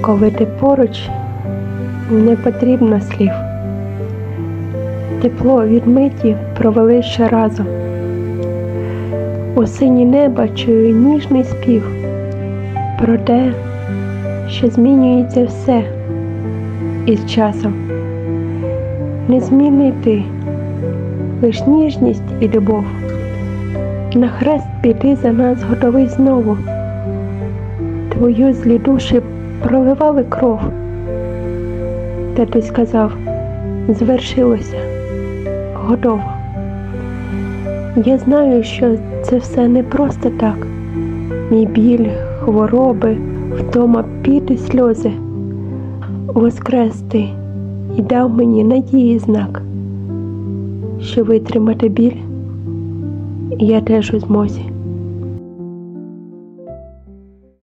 Коли ти поруч, не потрібно слів. Тепло від миті провели ще разом. У сині неба чую ніжний спів про те, що змінюється все із часом. Незмінний ти, лиш ніжність і любов. На хрест піти за нас готовий знову. Твою злі душі проливали кров. Та ти сказав, звершилося, готово. Я знаю, що це все не просто так. Мій біль, хвороби, втома піт і сльози. Воскрес ти і дав мені надії знак, що витримати біль я теж у змозі.